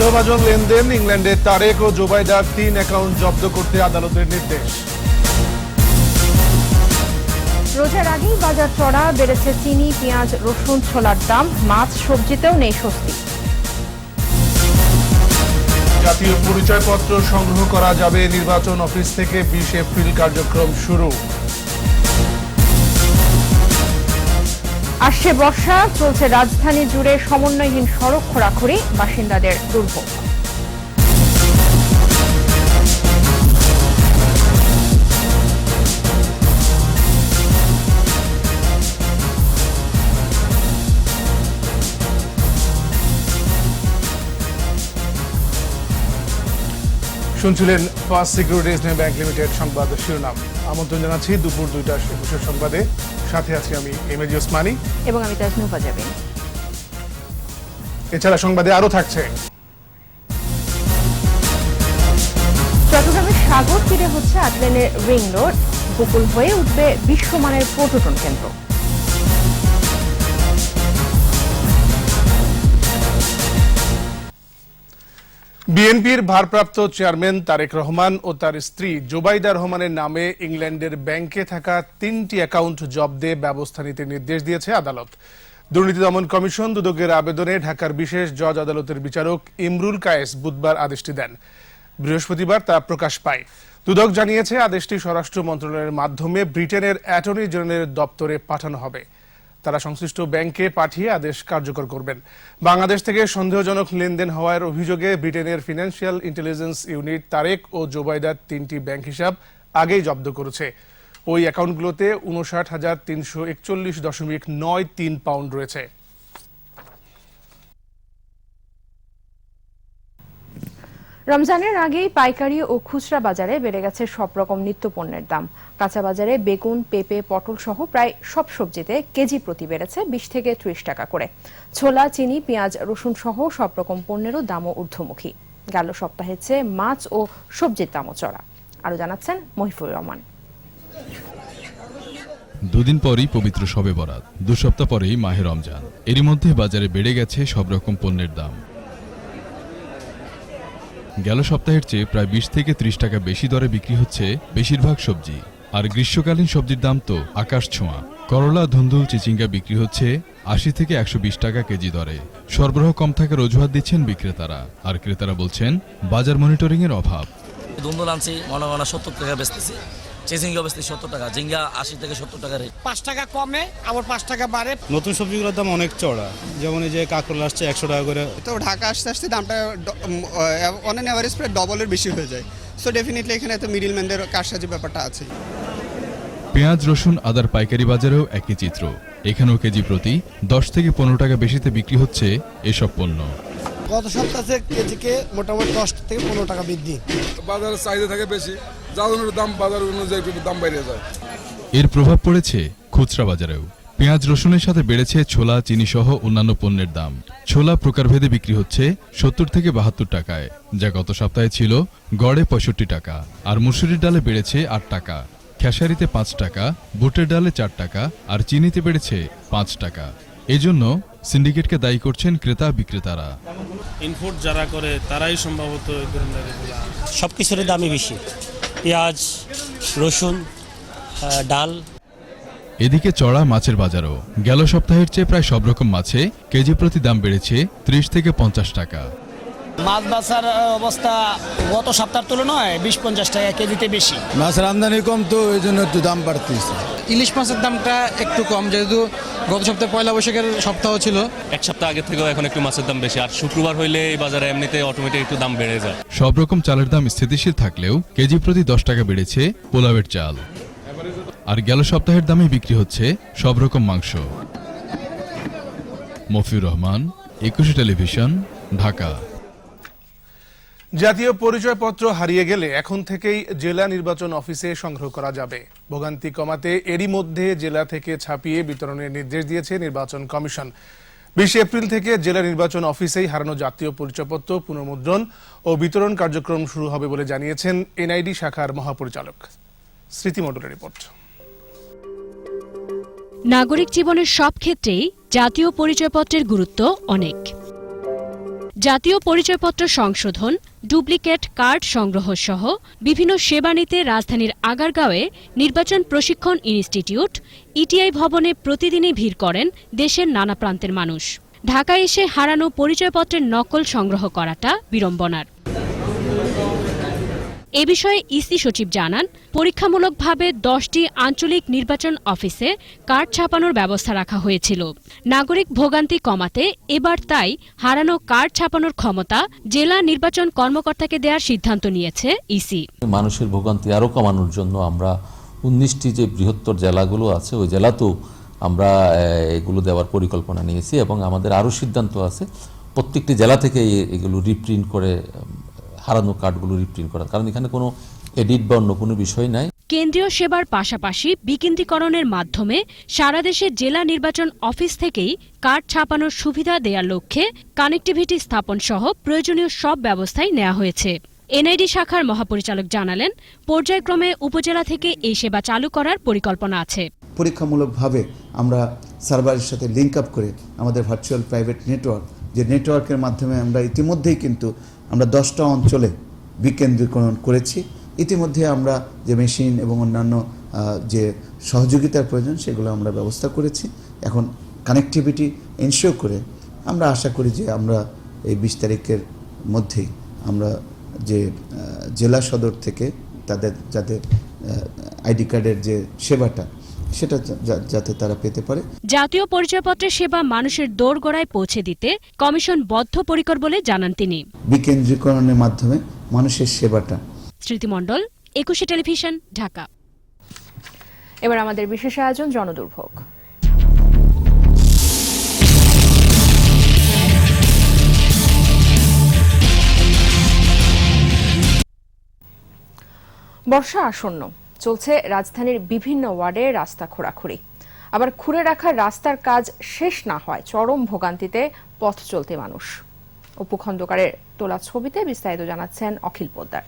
সন্দেহভাজন লেনদেন ইংল্যান্ডে তারেক ও জোবাইদার তিন অ্যাকাউন্ট জব্দ করতে আদালতের নির্দেশ। রোজার আগেই বাজার চড়া বেড়েছে চিনি পেঁয়াজ রসুন ছোলার দাম মাছ সবজিতেও নেই স্বস্তি। জাতীয় পরিচয়পত্র সংগ্রহ করা যাবে নির্বাচন অফিস থেকে বিশ এপ্রিল কার্যক্রম শুরু। আসছে বর্ষা, চলছে রাজধানী জুড়ে সমন্বয়হীন সড়ক খোরাখুরি বাসিন্দাদের দুর্ভোগ। শুনছিলেন first security Islami bank limited সংবাদ শিরোনাম। আমন্ত্রণ জানাচ্ছি দুপুর দুইটা একুশের সংবাদে। সাথে আছি আমি এম এজি ওসমানী এবং আমি তাজনুফা জাবিন এছাড়া সংবাদে আরও থাকছে। চট্টগ্রামের সাগর তীরে হচ্ছে আটলেনের রিং রোড। গোকুল হয়ে উঠবে বিশ্বমানের পর্যটন কেন্দ্র। বিএনপির ভারপ্রাপ্ত চেয়ারম্যান তারেক রহমান ও তার স্ত্রী জোবাইদা রহমানের নামে ইংল্যান্ডের ব্যাংকে থাকা তিনটি অ্যাকাউন্ট জব্দে ব্যবস্থা নিতে নির্দেশ দিয়েছে আদালত। দুর্নীতি দমন কমিশন দুদকের আবেদনে ঢাকার বিশেষ জজ আদালতের বিচারক ইমরুল কায়েস বুধবার আদেশটি দেন। বৃহস্পতিবার তা প্রকাশ পায়। দুদক জানিয়েছে, আদেশটি স্বরাষ্ট্র মন্ত্রণালয়ের মাধ্যমে ব্রিটেনের অ্যাটর্নি জেনারেলের দপ্তরে পাঠানো হবে। তারা সংশ্লিষ্ট ব্যাংকে পাঠিয়ে আদেশ কার্যকর করবেন। বাংলাদেশ থেকে সন্দেহজনক লেনদেন হওয়ার অভিযোগে ব্রিটেনের ফিনান্সিয়াল ইন্টেলিজেন্স ইউনিট তারেক ও জোবাইদার তিনটি ব্যাংক হিসাব আগেই জব্দ করেছে। ওই অ্যাকাউন্টগুলোতে উনষাট হাজার তিনশো একচল্লিশ দশমিক নয় তিন পাউন্ড রয়েছে। রমজানের আগেই পাইকারি ও খুচরা বাজারে বেড়ে গেছে সব রকম নিত্য পণ্যের দাম। কাঁচা বাজারে বেগুন, পেঁপে পটল সহ প্রায় সব সবজিতে কেজি প্রতি বেড়েছে বিশ থেকে ত্রিশ টাকা করে। ছোলা, চিনি, পেঁয়াজ, রসুন সহ সব রকম পণ্যেরও দামও ঊর্ধ্বমুখী। গেল সপ্তাহের চেয়ে মাছ ও সবজির দামও চড়া। আরও জানাচ্ছেন মহিফুর রহমান। দুদিন পরই পবিত্র শবে বরাত। দু সপ্তাহ পরেই মাহে রমজান। এরই মধ্যে বাজারে বেড়ে গেছে সব রকম পণ্যের দাম। গেল সপ্তাহের চেয়ে প্রায় বিশ থেকে ত্রিশ টাকা বেশি দরে বিক্রি হচ্ছে বেশিরভাগ সবজি। আর গ্রীষ্মকালীন সবজির দাম তো আকাশ ছোঁয়া। করলা, ধুন্দুল, চিচিঙ্গা বিক্রি হচ্ছে আশি থেকে একশো বিশ টাকা কেজি দরে। সরবরাহ কম থাকার অজুহাত দিচ্ছেন বিক্রেতারা। আর ক্রেতারা বলছেন, বাজার মনিটরিংয়ের অভাব। ধুন্দুল আনছি মনে মনে সত্তর টাকা বেচতেছি। চেজিঙ্গা বেচতেছি সত্তর টাকা জিঙ্গা আশি থেকে সত্তর টাকা রেট পাঁচ টাকা কমে আবার পাঁচ টাকা বাড়ে। নতুন সবজিগুলোর দাম অনেক চড়া যেমন এই যে কাঁকরোল আসছে একশো টাকা করে। তো ঢাকা আসতে আসতে দামটা অন অ্যান অ্যাভারেজ প্রায় ডবলের বেশি হয়ে যায়। সো ডেফিনেটলি এখানে তো মিডিল ম্যানদের কারসাজি ব্যাপারটা আছে। পেঁয়াজ রসুন আদার পাইকারি বাজারেও একই চিত্র। এখানেও কেজি প্রতি দশ থেকে পনেরো টাকা বেশিতে বিক্রি হচ্ছে এসব পণ্য। গত সপ্তাহে কেজিকে মোটামুটি দশ থেকে পনেরো টাকা বৃদ্ধি। বাজারের চাহিদা থাকে বেশি। যার দাম বাজার অনুযায়ী দাম বেড়ে যায়। এর প্রভাব পড়েছে খুচরা বাজারেও। পেঁয়াজ রসুনের সাথে বেড়েছে ছোলা চিনি সহ অন্যান্য পণ্যের দাম। ছোলা প্রকারভেদে বিক্রি হচ্ছে সত্তর থেকে বাহাত্তর টাকায় যা গত সপ্তাহে ছিল গড়ে পঁয়ষট্টি টাকা আর মুসুরির ডালে বেড়েছে আট টাকা খেসারিতে পাঁচ টাকা বুটের ডালে চার টাকা আর চিনিতে বেড়েছে পাঁচ টাকা। এজন্য সিন্ডিকেটকে দায়ী করছেন ক্রেতা বিক্রেতারা। ইনপুট যারা করে তারাই সম্ভবত সব কিছুর দামই বেশি। পেঁয়াজ রসুন ডাল। এদিকে চড়া মাছের বাজারও। গেল সপ্তাহের চেয়ে প্রায় সব রকম মাছে কেজি প্রতি দাম বেড়েছে ত্রিশ থেকে পঞ্চাশ টাকা। মাছ বাছার অবস্থা গত সপ্তাহের তুলনায় বিশ পঞ্চাশ টাকা কেজিতে বেশি। মাছের আমদানি কম তো এই জন্য একটু দাম বাড়তেছে। ইলিশ মাছের দামটা একটু কম যেহেতু গত সপ্তাহে পয়লা বৈশাখের সপ্তাহ ছিল। এক সপ্তাহ আগে থেকেও এখন একটু মাছের দাম বেশি আর শুক্রবার হইলে এই বাজারে এমনিতে অটোমেটিক একটু দাম বেড়ে যায়। সব রকম চালের দাম স্থিতিশীল থাকলেও কেজি প্রতি দশ টাকা বেড়েছে পোলাওয়ের চাল। আর গেল সপ্তাহের দামে বিক্রি হচ্ছে সব রকম মাংস। মফিউর রহমান একুশে টেলিভিশন ঢাকা। জাতীয় পরিচয়পত্র হারিয়ে গেলে এখন থেকেই জেলা নির্বাচন অফিসে সংগ্রহ করা যাবে। ভোগান্তি কমাতে এরই মধ্যে জেলা থেকে ছাপিয়ে বিতরণের নির্দেশ দিয়েছে নির্বাচন কমিশন। বিশ এপ্রিল থেকে জেলা নির্বাচন অফিসেই হারানো জাতীয় পরিচয়পত্র পুনর্মুদ্রণ ও বিতরণ কার্যক্রম শুরু হবে বলে জানিয়েছেন এনআইডি শাখার মহাপরিচালক। রিপোর্ট। নাগরিক জীবনের সব ক্ষেত্রেই জাতীয় পরিচয়পত্রের গুরুত্ব অনেক। জাতীয় পরিচয়পত্র সংশোধন, ডুপ্লিকেট কার্ড সংগ্রহ সহ বিভিন্ন সেবা নিতে রাজধানীর আগারগাঁওয়ে নির্বাচন প্রশিক্ষণ ইনস্টিটিউট, ইটিআই ভবনে প্রতিদিনই ভিড় করেন দেশের নানা প্রান্তের মানুষ। ঢাকায় এসে হারানো পরিচয়পত্রের নকল সংগ্রহ করাটা বিড়ম্বনার। এ বিষয়ে ইসি সচিব জানান, পরীক্ষামূলকভাবে দশটি আঞ্চলিক নির্বাচন অফিসে কার্ড ছাপানোর ব্যবস্থা রাখা হয়েছিল। নাগরিক ভোগান্তি কমাতে এবার তাই হারানো কার্ড ছাপানোর ক্ষমতা জেলা নির্বাচন কর্মকর্তাকে দেওয়ার সিদ্ধান্ত নিয়েছে ইসি। মানুষের ভোগান্তি আরও কমানোর জন্য আমরা উনিশটি যে বৃহত্তর জেলাগুলো আছে, ওই জেলাতেও আমরা এগুলো দেওয়ার পরিকল্পনা নিয়েছি এবং আমাদের আরও সিদ্ধান্ত আছে। প্রত্যেকটি জেলা থেকে এগুলো রিপ্রিন্ট করে হারানো কার্ডগুলো রিপ্রিন্ট করা কারণ এখানে কোনো এডিট বা অন্য কোনো বিষয় নাই। কেন্দ্রীয় সেবার পাশাপাশি বিকেন্দ্রীকরণের মাধ্যমে সারা দেশে জেলা নির্বাচন অফিস থেকেই কার্ড ছাপানোর সুবিধা দেওয়ার লক্ষ্যে কানেক্টিভিটি স্থাপন সহ প্রয়োজনীয় সব ব্যবস্থাই নেওয়া হয়েছে। এনআইডি শাখার মহাপরিচালক জানালেন পর্যায়ক্রমে উপজেলা থেকে এই সেবা চালু করার পরিকল্পনা আছে। পরীক্ষামূলকভাবে আমরা সার্ভারের সাথে লিঙ্ক আপ করে আমাদের ভার্চুয়াল প্রাইভেট নেটওয়ার্ক যে নেটওয়ার্কের মাধ্যমে আমরা ইতিমধ্যেই কিন্তু আমরা দশটা অঞ্চলে বিকেন্দ্রীকরণ করেছি। ইতিমধ্যে আমরা যে মেশিন এবং অন্যান্য যে সহযোগিতার প্রয়োজন, সেগুলো আমরা ব্যবস্থা করেছি। এখন কানেক্টিভিটি এনশিওর করে আমরা আশা করি যে আমরা এই বিশ তারিখের মধ্যেই আমরা যে জেলা সদর থেকে তাদের, যাদের আইডি কার্ডের যে সেবাটা সেটা যাতে তারা পেতে পারে। জাতীয় পরিচয়পত্রের সেবা মানুষের দোরগোড়ায় পৌঁছে দিতে কমিশন বদ্ধপরিকর বলে জানান তিনি। বিকেন্দ্রীকরণের মাধ্যমে মানুষের সেবাটা। স্মৃতিমণ্ডল একুশে টেলিভিশন ঢাকা। এবার আমাদের বিশেষ আয়োজন জনদুর্ভোগ। বর্ষা আসন্ন। চলছে রাজধানীর বিভিন্ন ওয়ার্ডে রাস্তা খোঁড়াখুড়ি। আবার খুঁড়ে রাখা রাস্তার কাজ শেষ না হয় চরম ভোগান্তিতে পথ চলতে মানুষ। অপু খন্দকারের তোলা ছবিতে বিস্তারিত জানাচ্ছেন অখিল পোদ্দার।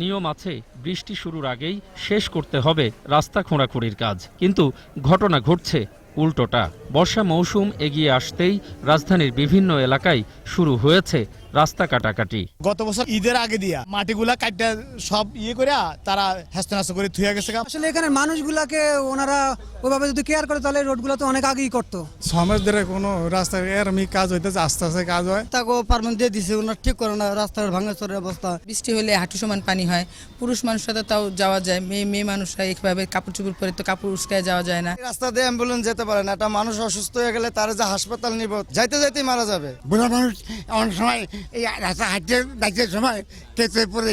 নিয়ম আছে, বৃষ্টি শুরুর আগেই শেষ করতে হবে রাস্তা খোঁড়াখুঁড়ির কাজ। কিন্তু ঘটনা ঘটছে উল্টোটা। বর্ষা মৌসুম এগিয়ে আসতেই রাজধানীর বিভিন্ন এলাকায় শুরু হয়েছে রাস্তা কাটাকাটি। গত বছর ঈদের আগে দিয়া মাটিগুলা কাটটা সব ইয়ে করে তারা হ্যাস্ত করে থুয়ে গেছে আসলে এখানে মানুষগুলাকে ওনারা ওইভাবে যদি কেয়ার করে তাহলে রোডগুলো তো অনেক আগেই করতো। সমাজ ধরে কোনো রাস্তা এরমি কাজ হইতেছে আস্তে আস্তে কাজ হয়। তাকে পারমেন্ট দিয়ে দিছে ওনারা ঠিক করে না রাস্তার ভাঙাচোরের অবস্থা। বৃষ্টি হলে হাঁটু সমান পানি হয় পুরুষ মানুষরা তো তাও যাওয়া যায় মেয়ে মেয়ে মানুষরা এইভাবে কাপড় চুপড় পরে তো কাপড় উস্কায় যাওয়া যায় না। রাস্তা দিয়ে অ্যাম্বুলেন্স যেতে পারে না একটা মানুষ অসুস্থ হয়ে গেলে তার যে হাসপাতাল নিব যাইতে যাইতেই মারা যাবে। বুড়া মানুষ অনেক সময় এই রাস্তা হাঁটতে যাইতে সময় কেঁচে পড়ে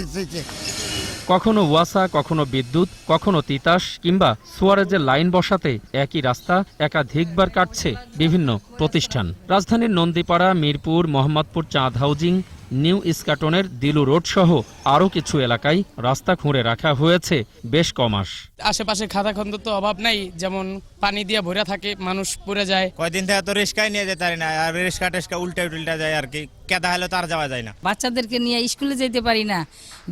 কখনো ওয়াসা কখনো বিদ্যুৎ কখনো তিতাস কিংবা সুয়ারেজের লাইন বসাতে একই রাস্তা একাধিকবার কাটছে বিভিন্ন প্রতিষ্ঠান। রাজধানীর নন্দীপাড়া মিরপুর মোহাম্মদপুর চাঁদ হাউজিং নিউ ইস্কাটনের দিলু রোড সহ আরও কিছু এলাকায় রাস্তা খুঁড়ে রাখা হয়েছে বেশ কমাস। আশেপাশে খাতা খন্দ তো অভাব নাই যেমন পানি দিয়ে ভরে থাকে মানুষ পড়ে যায়। কয়দিন থেকে তো রিস্কায় নিয়ে যেতে পারি না আর রিস্কা টেস্কা উল্টা উল্টা যায় আর কি। কেদা হলে তার যাওয়া যায় না। বাচ্চাদেরকে নিয়ে স্কুলে যেতে পারি না।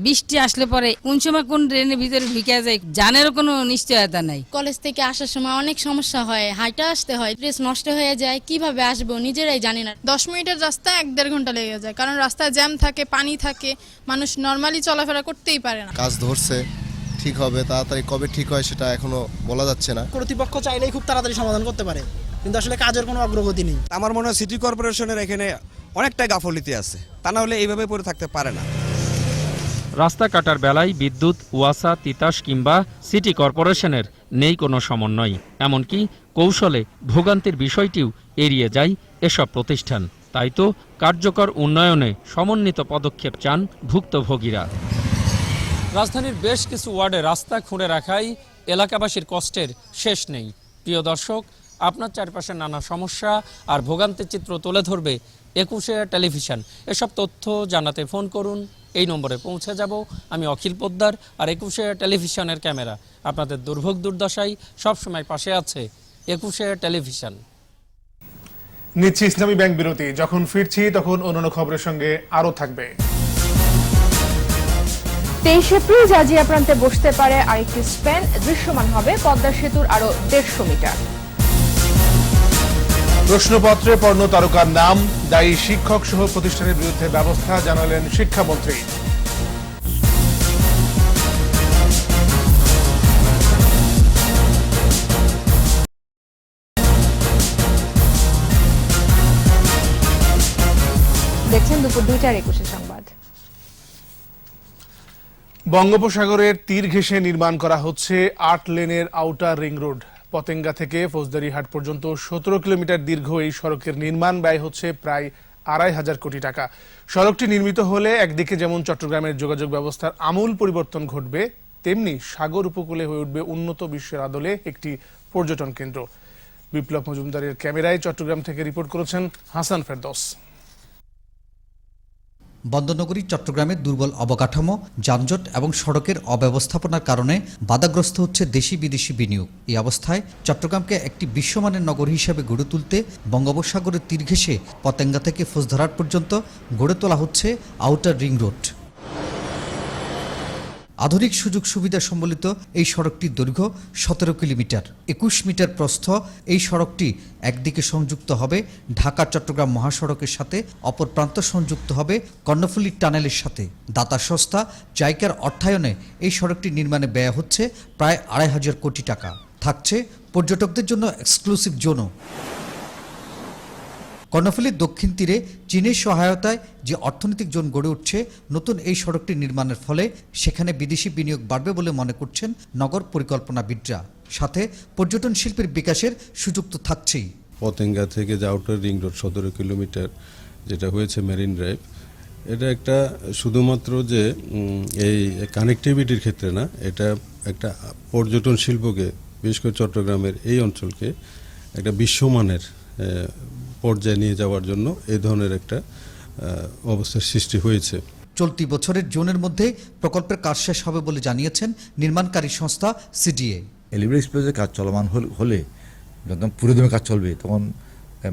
বৃষ্টি আসলে পরে কোন সময় কোন ড্রেনের ভিতরে ঢুকে যায় জানেরও কোনো নিশ্চয়তা নাই। কলেজ থেকে আসার সময় অনেক সমস্যা হয় হাইটা আসতে হয় ড্রেস নষ্ট হয়ে যায় কীভাবে আসব নিজেরাই জানি না। দশ মিনিটের রাস্তা এক দেড় ঘণ্টা লেগে যায় কারণ রাস্তায় জ্যাম থাকে পানি থাকে মানুষ নর্মালি চলাফেরা করতেই পারে না। কাজ ধরছে ঠিক হবে তাড়াতাড়ি কবে ঠিক হয় সেটা এখনও বলা যাচ্ছে না। কর্তৃপক্ষ চাইলেই খুব তাড়াতাড়ি সমাধান করতে পারে কিন্তু আসলে কাজের কোনো অগ্রগতি নেই। আমার মনে হয় সিটি কর্পোরেশনের এখানে অনেকটা গাফলিতে আছে তা না হলে এইভাবে পড়ে থাকতে পারে না। রাস্তা কাটার বেলায় বিদ্যুৎ ওয়াসা তিতাস কিংবা সিটি কর্পোরেশনের নেই কোনো সমন্বয়। এমনকি কৌশলে ভোগান্তির বিষয়টিও এড়িয়ে যায় এসব প্রতিষ্ঠান। তাই তো কার্যকর উন্নয়নে সমন্বিত পদক্ষেপ চান ভুক্তভোগীরা। রাজধানীর বেশ কিছু ওয়ার্ডে রাস্তা খুঁড়ে রাখাই এলাকাবাসীর কষ্টের শেষ নেই। প্রিয় দর্শক, আপনার চারপাশে নানা সমস্যা আর ভোগান্তির চিত্র তুলে ধরবে একুশে টেলিভিশন। এসব তথ্য জানাতে ফোন করুন, এই নম্বরে পৌঁছে যাব আমি অখিল পোদ্দার আর একুশে টেলিভিশনের ক্যামেরা। আপনাদের দুর্ভোগ দুর্দশায় সবসময় পাশে আছে একুশে টেলিভিশন। নিচ্ছি ইসলামী ব্যাংক বিরতি। যখন ফিরছি তখন অন্যান্য খবরের সঙ্গে আরও থাকবে। তেইশ এপ্রিল জাজিয়া প্রান্তে বসতে পারে আরেকটি স্প্যান। দৃশ্যমান হবে পদ্মা সেতুর আরও দেড়শো মিটার। প্রশ্নপত্রে পর্ণ তারকার নাম দায়ী শিক্ষক সহ প্রতিষ্ঠানের বিরুদ্ধে ব্যবস্থা জানালেন শিক্ষামন্ত্রী। দেখছেন দুপুর দুইটার একুশে সংবাদ। বঙ্গোপসাগরের তীর ঘেঁষে নির্মাণ করা হচ্ছে আট লেনের আউটার রিং রোড। পতেঙ্গা থেকে ফৌজদারিহাট পর্যন্ত সতেরো কিলোমিটার দীর্ঘ এই সড়কের নির্মাণ ব্যয় হচ্ছে প্রায় আড়াই হাজার কোটি টাকা। সড়কটি নির্মিত হলে একদিকে যেমন চট্টগ্রামের যোগাযোগ ব্যবস্থার আমূল পরিবর্তন ঘটবে, তেমনি সাগর উপকূলে হয়ে উঠবে উন্নত বিশ্বের আদলে একটি পর্যটন কেন্দ্র। বিপ্লব মজুমদারের ক্যামেরায় চট্টগ্রাম থেকে রিপোর্ট করেছেন হাসান ফেরদৌস। বন্দরনগরী, চট্টগ্রামের দুর্বল অবকাঠামো, যানজট এবং সড়কের অব্যবস্থাপনার কারণে বাধাগ্রস্ত হচ্ছে দেশি বিদেশি বিনিয়োগ। এই অবস্থায় চট্টগ্রামকে একটি বিশ্বমানের নগর হিসেবে গড়ে তুলতে বঙ্গোপসাগরের তীর ঘেঁষে পতেঙ্গা থেকে ফোজধরাট পর্যন্ত গড়ে তোলা হচ্ছে আউটার রিং রোড আধুনিক সুযোগ সুবিধা সম্বলিত এই সড়কটির দৈর্ঘ্য সতেরো কিলোমিটার। একুশ মিটার প্রস্থ এই সড়কটি একদিকে সংযুক্ত হবে ঢাকা, চট্টগ্রাম মহাসড়কের সাথে, অপর প্রান্ত সংযুক্ত হবে কর্ণফুলী টানেলের সাথে। দাতা সংস্থা জাইকার অর্থায়নে এই সড়কটি নির্মাণে ব্যয় হচ্ছে প্রায় আড়াই হাজার কোটি টাকা। থাকছে পর্যটকদের জন্য এক্সক্লুসিভ জোনও কর্ণফুলীর দক্ষিণ তীরে চীনের সহায়তায় যে অর্থনৈতিক জোন গড়ে উঠছে, নতুন এই সড়কটি নির্মাণের ফলে সেখানে বিদেশি বিনিয়োগ বাড়বে বলে মনে করছেন নগর পরিকল্পনাবিদরা সাথে পর্যটন শিল্পের বিকাশের সুযোগ তো থাকছেই। পতেঙ্গা থেকে যে আউটার রিং রোড সতেরো কিলোমিটার যেটা হয়েছে মেরিন ড্রাইভ এটা একটা শুধুমাত্র যে এই কানেক্টিভিটির ক্ষেত্রে না, এটা একটা পর্যটন শিল্পকে, বিশেষ করে চট্টগ্রামের এই অঞ্চলকে একটা বিশ্বমানের পর্যায়ে নিয়ে যাওয়ার জন্য এই ধরনের একটা অবস্থার সৃষ্টি হয়েছে। চলতি বছরের জুনের মধ্যে প্রকল্পের কাজ শেষ হবে বলে জানিয়েছেন নির্মাণকারী সংস্থা সিডিএ। এলিভেট এক্সপ্রেসের কাজ চলমান হলে যখন পুরোদমে কাজ চলবে তখন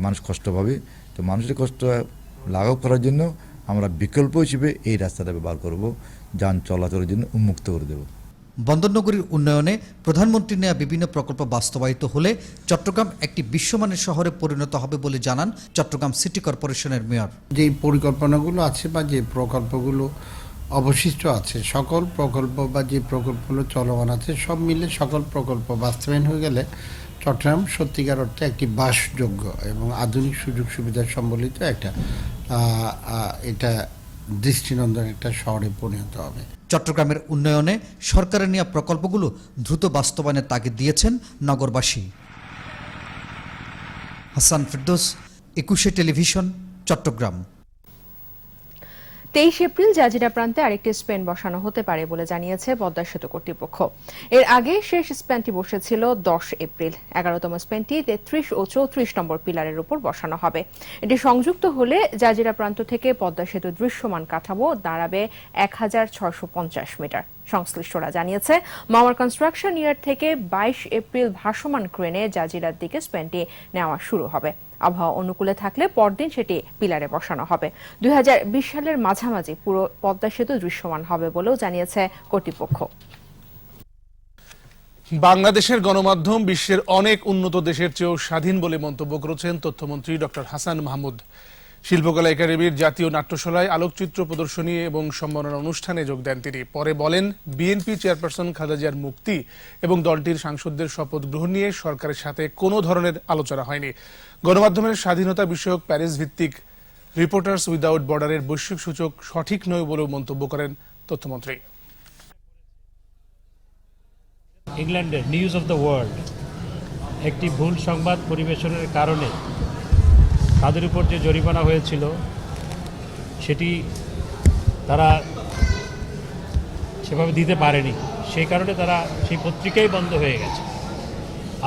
মানুষ কষ্ট পাবে। তো মানুষের কষ্ট লাঘব করার জন্য আমরা বিকল্প হিসেবে এই রাস্তাটা ব্যবহার করব যান চলাচলের জন্য উন্মুক্ত করে দেবো। বন্দরনগরীর উন্নয়নে প্রধানমন্ত্রী নেওয়া বিভিন্ন প্রকল্প বাস্তবায়িত হলে চট্টগ্রাম একটি বিশ্বমানের শহরে পরিণত হবে বলে জানান চট্টগ্রাম সিটি কর্পোরেশনের মেয়র। যে পরিকল্পনাগুলো আছে বা যে প্রকল্পগুলো অবশিষ্ট আছে, সকল প্রকল্প বা যে প্রকল্পগুলো চলমান আছে, সব মিলে সকল প্রকল্প বাস্তবায়ন হয়ে গেলে চট্টগ্রাম সত্যিকার অর্থে একটি বাসযোগ্য এবং আধুনিক সুযোগ সুবিধা সম্বলিত একটা এটা দৃষ্টিনন্দন একটা শহরে পরিণত হবে। চট্টগ্রামের উন্নয়নে সরকারের নেওয়া প্রকল্পগুলো দ্রুত বাস্তবায়নের তাগিদ দিয়েছেন নগরবাসী। হাসান ফিরদোস, একুশে টেলিভিশন, চট্টগ্রাম। তেইশ এপ্রিল জাজিরা প্রান্তে আরেকটি স্পেন বসানো হতে পারে বলে জানিয়েছে পদ্মা সেতু কর্তৃপক্ষ। এর আগে শেষ স্পেনটি বসেছিল দশ এপ্রিল। এগারোতম স্পেনটি তেত্রিশ ও চৌত্রিশ নম্বর পিলারের উপর বসানো হবে। এটি সংযুক্ত হলে জাজিরা প্রান্ত থেকে পদ্মা সেতু দৃশ্যমান কাঠামো দাঁড়াবে এক হাজার ছশো পঞ্চাশ মিটার। সংশ্লিষ্টরা জানিয়েছে মামার কনস্ট্রাকশন ইয়ার থেকে বাইশ এপ্রিল ভাসমান ক্রেনে জাজিরার দিকে স্পেনটি নেওয়া শুরু হবে। আবহাওয়া অনুকূলে থাকলে পরদিন সেটি পিলারে বসানো হবে। দুই সালের মাঝামাঝি পুরো পদ্মা সেতু দৃশ্যমান হবে বলেও জানিয়েছে কর্তৃপক্ষ। বাংলাদেশের গণমাধ্যম বিশ্বের অনেক উন্নত দেশের চেয়েও স্বাধীন বলে মন্তব্য করেছেন তথ্যমন্ত্রী ডক্টর হাসান মাহমুদ। শিল্পকলা একাডেমির জাতীয় নাট্যশালায় আলোকচিত্র প্রদর্শনী এবং সম্মাননা অনুষ্ঠানে যোগ দেন তিনি। পরে বলেন, বিএনপি চেয়ারপারসন খালেদা জিয়ার মুক্তি এবং দলটির সাংসদদের শপথ গ্রহণ নিয়ে সরকারের সাথে কোনো ধরনের আলোচনা হয়নি। গণমাধ্যমের স্বাধীনতা বিষয়ক প্যারিস ভিত্তিক রিপোর্টার্স উইদাউট বর্ডারের বৈশ্বিক সূচক সঠিক নয় বলেও মন্তব্য করেন তথ্যমন্ত্রী। ইংল্যান্ডের নিউজ অফ দ্য ওয়ার্ল্ড, একটি ভুল সংবাদ পরিবেশনের কারণে তাদের উপর যে জরিমানা হয়েছিল, সেটি তারা সেভাবে দিতে পারেনি। সেই কারণে তারা সেই পত্রিকাই বন্ধ হয়ে গেছে।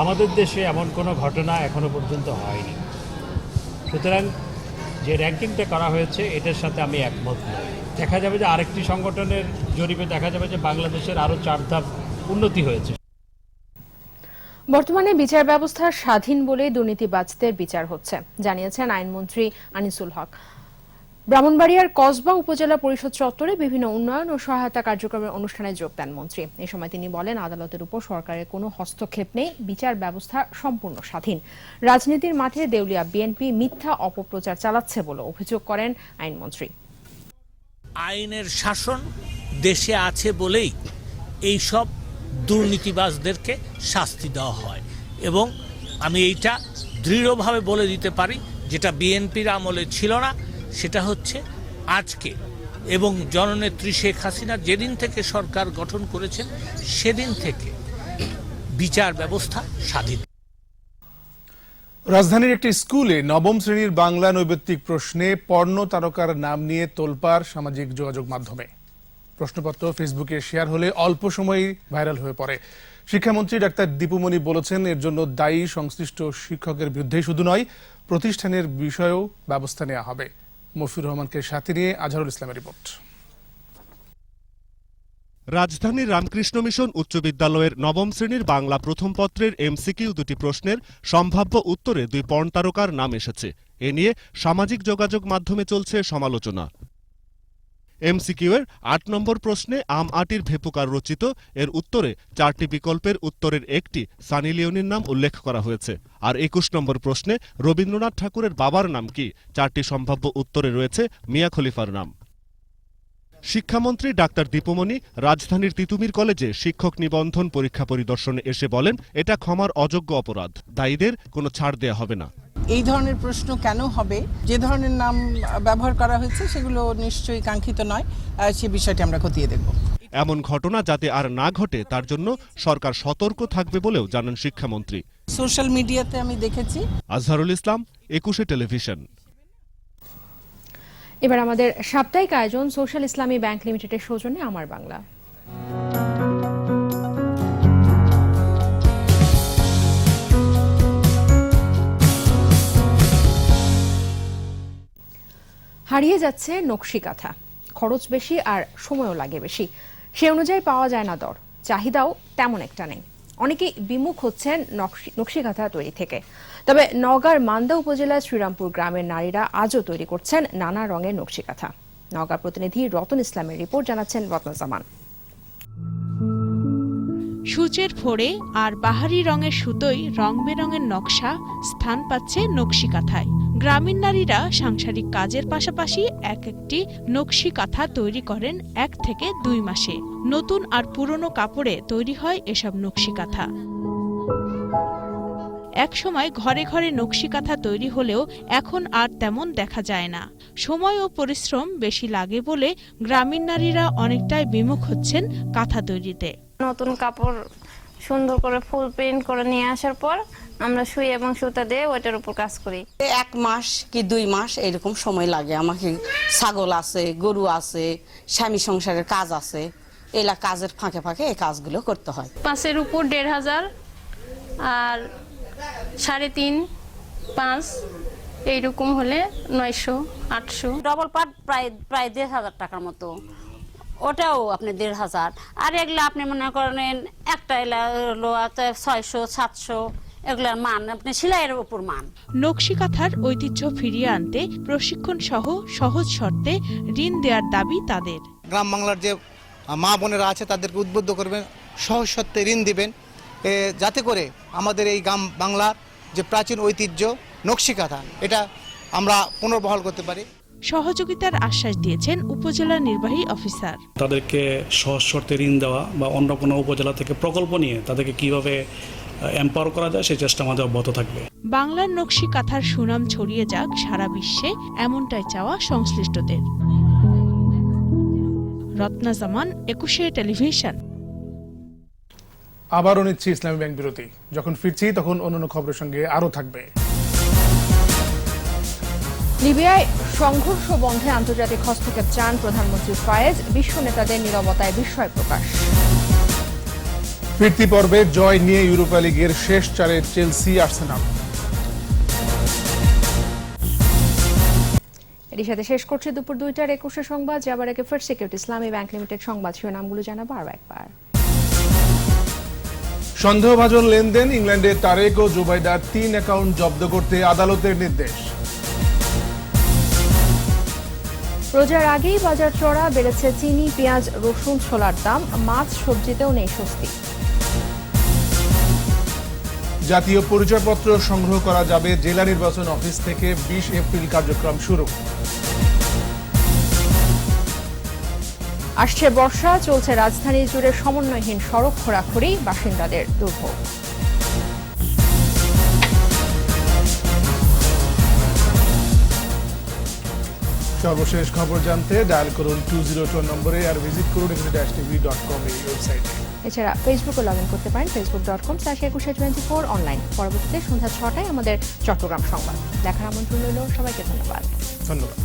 আমাদের দেশে এমন কোনো ঘটনা এখনও পর্যন্ত হয়নি। সুতরাং যে র্যাঙ্কিংটা করা হয়েছে, এটার সাথে আমি একমত নই। দেখা যাবে যে আরেকটি সংগঠনের জরিপে দেখা যাবে যে বাংলাদেশের আরও চার ধাপ উন্নতি হয়েছে। বর্তমানে বিচার ব্যবস্থা স্বাধীন বলেই দুর্নীতিবাজদের বিচার হচ্ছে, জানিয়েছেন আইনমন্ত্রী আনিসুল হক। ব্রাহ্মণবাড়িয়ার কসবা উপজেলা পরিষদ চত্বরে বিভিন্ন উন্নয়ন ও সহায়তা কার্যক্রমের অনুষ্ঠানে যোগ দেন মন্ত্রী। এ সময় তিনি বলেন, আদালতের উপর সরকারের কোনো হস্তক্ষেপ নেই, বিচার ব্যবস্থা সম্পূর্ণ স্বাধীন। রাজনীতির মাঠে দেউলিয়া বিএনপি মিথ্যা অপপ্রচার চালাচ্ছে বলে অভিযোগ করেন আইনমন্ত্রী। আইনের শাসন দেশে আছে বলেই এই সব দুর্নীতিবাজদেরকে শাস্তি দেওয়া হয়। এবং আমি এইটা দৃঢ়ভাবে বলে দিতে পারি, যেটা বিএনপির আমলে ছিল না, সেটা হচ্ছে আজকে এবং জননেত্রী শেখ হাসিনা যেদিন থেকে সরকার গঠন করেছেন, সেদিন থেকে বিচার ব্যবস্থা স্বাধীন। রাজধানীর একটি স্কুলে নবম শ্রেণির বাংলা নৈবেত্তিক প্রশ্নে পর্ণ তারকার নাম নিয়ে তোলপাড় সামাজিক যোগাযোগ মাধ্যমে। প্রশ্নপত্র ফেসবুকে শেয়ার হলে অল্প সময়ই ভাইরাল হয়ে পড়ে। শিক্ষামন্ত্রী ডাক্তার দীপুমণি বলেছেন, এর জন্য দায়ী সংশ্লিষ্ট শিক্ষকের বিরুদ্ধেই শুধু নয়, প্রতিষ্ঠানের বিষয়েও ব্যবস্থা নেওয়া হবে। মফির রহমানকে সাথে নিয়ে আজহারুল ইসলামের রিপোর্ট। রাজধানীর রামকৃষ্ণ মিশন উচ্চ বিদ্যালয়ের নবম শ্রেণির বাংলা প্রথম পত্রের এমসিকিউ দুটি প্রশ্নের সম্ভাব্য উত্তরে দুই পর্ন তারকার নাম এসেছে। এ নিয়ে সামাজিক যোগাযোগ মাধ্যমে চলছে সমালোচনা। এমসিকিউ এর আট নম্বর প্রশ্নে আম আটির ভেপুকার রচিত, এর উত্তরে চারটি বিকল্পের উত্তরের একটি সানি লিওনির নাম উল্লেখ করা হয়েছে। আর একুশ নম্বর প্রশ্নে রবীন্দ্রনাথ ঠাকুরের বাবার নাম কি? চারটি সম্ভাব্য উত্তরে রয়েছে মিয়া খলিফার নাম। শিক্ষামন্ত্রী ডাক্তার দীপুমণি রাজধানীর তিতুমির কলেজে শিক্ষক নিবন্ধন পরীক্ষা পরিদর্শনে এসে বলেন, এটা ক্ষমার অযোগ্য অপরাধ। দায়ীদের কোনো ছাড় দেয়া হবে না। এই ধরনের প্রশ্ন কেন হবে? যে ধরনের নাম ব্যবহার করা হয়েছে সেগুলো নিশ্চয়ই কাঙ্ক্ষিত নয়। সে বিষয়টি আমরা খতিয়ে দেখব। এমন ঘটনা যাতে আর না ঘটে তার জন্য সরকার সতর্ক থাকবে বলেও জানান শিক্ষামন্ত্রী। সোশ্যাল মিডিয়াতে আমি দেখেছি। আজহারুল ইসলাম একুশে টেলিভিশন। এবার আমাদের সাপ্তাহিক আয়োজন সোশ্যাল ইসলামী ব্যাংক লিমিটেডের সৌজন্যে আমার বাংলা। হারিয়ে যাচ্ছে নকশি কাঁথা খরচ বেশি আর সময়ও লাগে বেশি। সে অনুযায়ী পাওয়া যায় না দর। চাহিদাও তেমন একটা নেই। অনেকেই বিমুখ হচ্ছেন নকশি- নকশি কাঁথা তৈরি থেকে। তবে নওগাঁর মান্দা উপজেলার শ্রীরামপুর গ্রামের নারীরা আজও তৈরি করছেন নানা রঙের নকশি কাঁথা নওগাঁ প্রতিনিধি রতন ইসলামের রিপোর্ট জানাচ্ছেন রত্নজামান সূচের ফোড়ে আর বাহারি রঙের সুতোয় রং বেরঙের নকশা স্থান পাচ্ছে নকশি কাঁথায় গ্রামীণ নারীরা সাংসারিক কাজের পাশাপাশি এক একটি নকশি কাঁথা তৈরি করেন এক থেকে দুই মাসে। নতুন আর পুরনো কাপড়ে তৈরি হয় এসব নকশি কাঁথা। একসময় ঘরে ঘরে নকশি কাঁথা তৈরি হলেও এখন আর তেমন দেখা যায় না। সময় ও পরিশ্রম বেশি লাগে বলে গ্রামীণ নারীরা অনেকটাই বিমুখ হচ্ছেন কাঁথা তৈরিতে। নতুন কাপড় সুন্দর করে ফুল প্রিন্ট করে নিয়ে আসার পর আমরা সুই এবং সুতা দিয়ে ওইটার উপর কাজ করি। এক মাস কি দুই মাস এরকম সময় লাগে। আমাকে ছাগল আছে গরু আছে স্বামী সংসারের কাজ আছে। এলা কাজের ফাঁকে ফাঁকে এই কাজগুলো করতে হয়। পাঁচের উপর দেড় হাজার আর সাড়ে তিন পাঁচ এইরকম হলে নয়শো আটশো। ডবল পাট প্রায় প্রায় দেড় হাজার টাকার মতো। ওটাও আপনি দেড় হাজার। আর এগুলো আপনি মনে করেন একটা এলা হলো ছয়শো সাতশো এগুলোর মান আপনি সেলাইয়ের উপর মান। নকশি কাঁথার ঐতিহ্য ফিরিয়ে আনতে প্রশিক্ষণ সহ সহজ শর্তে ঋণ দেওয়ার দাবি তাদের। গ্রাম বাংলার যে মা বোনেরা আছে তাদেরকে উদ্বুদ্ধ করবেন সহজ সত্ত্বে ঋণ দিবেন। যাতে করে আমাদের এই গ্রাম বাংলার যে প্রাচীন ঐতিহ্য নকশিকাথা এটা আমরা পুনর্বহাল করতে পারি। সহযোগিতার আশ্বাস দিয়েছেন উপজেলা নির্বাহী অফিসার। তাদেরকে সহজ শর্তে ঋণ দেওয়া বা অন্য কোনো উপজেলা থেকে প্রকল্প নিয়ে তাদেরকে কীভাবে এম্পাওয়ার করা যায় সেই চেষ্টা আমাদের অব্যাহত থাকবে। বাংলার নকশি কাঁথার সুনাম ছড়িয়ে যাক সারা বিশ্বে এমনটাই চাওয়া সংশ্লিষ্টদের। রত্না জামান একুশে টেলিভিশন। আবারও নিচ্ছি ইসলামী ব্যাংক বিরতি। যখন ফিরছি তখন অন্যান্য খবরের সঙ্গে আরও থাকবে। লিবিয়ায় সংঘর্ষ বন্ধে আন্তর্জাতিক হস্তক্ষেপ চান প্রধানমন্ত্রী ফায়েজ বিশ্ব নেতাদের নিরবতায় বিস্ময় প্রকাশ। ফিরতি পর্বে জয় নিয়ে ইউরোপা লিগের শেষ চারে চেলসি আর্সেনাল। এর সাথে শেষ করছে দুপুর দুইটার একুশে সংবাদ। যাবার আগে first security Islami bank limited সংবাদ শিরোনামগুলো জানাব আরও একবার। সন্দেহভাজন লেনদেন ইংল্যান্ডের তারেক ও জুবাইদার তিন অ্যাকাউন্ট জব্দ করতে আদালতের নির্দেশ। রোজার আগেই বাজার চড়া বেড়েছে চিনি পেঁয়াজ রসুন ছোলার দাম মাছ সবজিতেও নেই স্বস্তি। জাতীয় পরিচয়পত্র সংগ্রহ করা যাবে জেলা নির্বাচন অফিস থেকে বিশ এপ্রিল কার্যক্রম শুরু। আসছে বর্ষা চলছে রাজধানী জুড়ে সমন্বয়হীন সড়ক খোরাখুরি বাসিন্দাদের দুর্ভোগ। সর্বশেষ খবর জানতে ডায়াল করুন টু জিরো টু নম্বরে আর ভিজিট করুন এখানে ড্যাশ টিভি ডট কম এই ওয়েবসাইটে এছাড়া ফেসবুকে লগ ইন করতে পারেন Facebook dot com slash Ekushey twenty four online পরবর্তীতে সন্ধ্যা ছটায় আমাদের চট্টগ্রাম সংবাদ। দেখার আমন্ত্রণ রইল সবাইকে ধন্যবাদ। ধন্যবাদ।